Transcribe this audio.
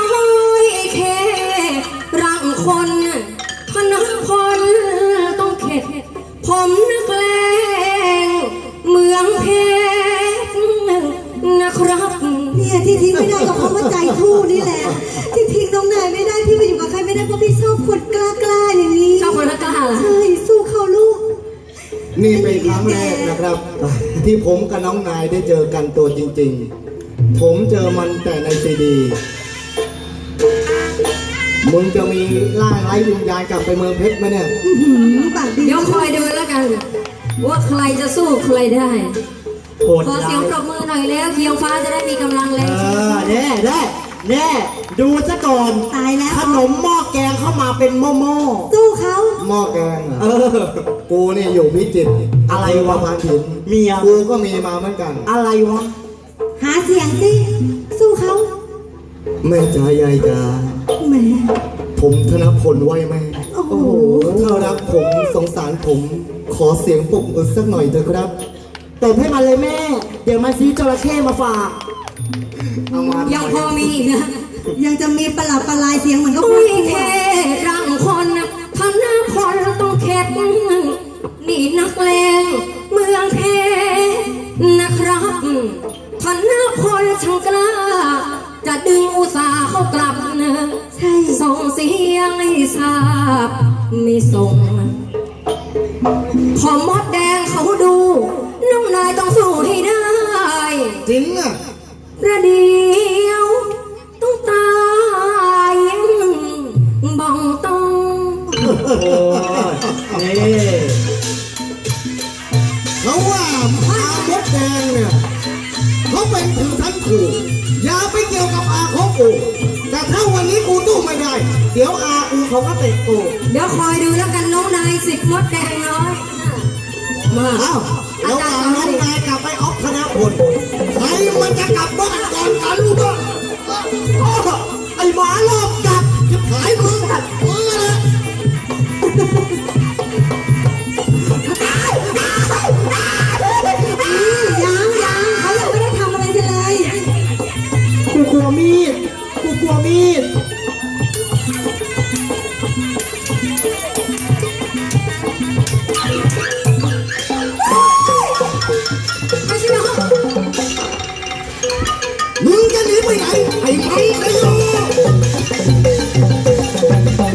ไองไม่เค่ร่างคนพนักคนต้องเข็ด ผมนักเลงเมืองเพชรนะครับ เนี่ยที่ทิ้งไม่ได้ก็เพราะว่าใจทู่นี่แหละที่ นี่เป็นครั้งแรกนะครับ ที่ผมกับน้องนายได้เจอกันตัวจริง ๆ ผมเจอมันแต่ในซีดีมึงจะมีล่างไร้วิญญาณกลับไปเมืองเพชรไหมเนี่ย อื้อหือปากดีเดี๋ยวคอยดูแล้วกัน ว่าใครจะสู้ใครได้ โหดขอเสียงปรบมือหน่อยแล้วเคียวฟ้าจะได้มีกำลังแรเองใช่ไหมอ แน่แน่แน่ดูซะก่อนตายแล้ว ขนมหม้อแกงเข้ามาเป็นหม้อหม้อสู้เขา หม้อแกงเหรเอออ กูนี่อยู่พิจิตรอะไรวะพานถินเมียกูก็มีมาเหมือนกัน อะไรวะ หาเสียงสิสู้เขาแม่จ๋ายายจ๋าแหมผมธนพลไว้แม่โอ้โหถ้ารักผมสงสารผม ขอเสียงปรบมือสักหน่อยเถอะครับตบให้มันเลยแม่ เดี๋ยวมาซื้อจระเข้มาฝากเอามา ยังพอมีอีกนะ ยังจะมีประหลาดประหลายเสียงเหมือนกับอุ้พ่ยอครูแค่รังคนทำหน้าคนต้องเข็ดนี่นักเลงเมืองเพนะครับทันหน้าคนช่างกล้า จะดึงอุตสาห์เขากลับนะใช่ส่งเสียงให้ทราบไม่ส่งพอมดแดงเขาดู น้องนายต้องสู้ให้ได้ จริงอะ ประเดี๋ โอ้ยนี่เขาว่าอามดแดงเนี่ยเขาเป็นถึงท่านขู่อย่าไปเกี่ยวกับอาของกูแต่ถ้าวันนี้กูตู้ไม่ได้ เดี๋ยวอาอูเขาก็เตะกูเดี๋ยวคอยดูแล้วกันน้องนายสิบมดแดงน้อยมาเอ้าแล้วเอาน้องนายกลับไปออฟคณะพลใครมันจะกลับบ้านก่อนกันรู้ป่ะอ้อไอ้หมารอบ มีดมึงจะหนีไปไหนไอ้ไอ้ไอ้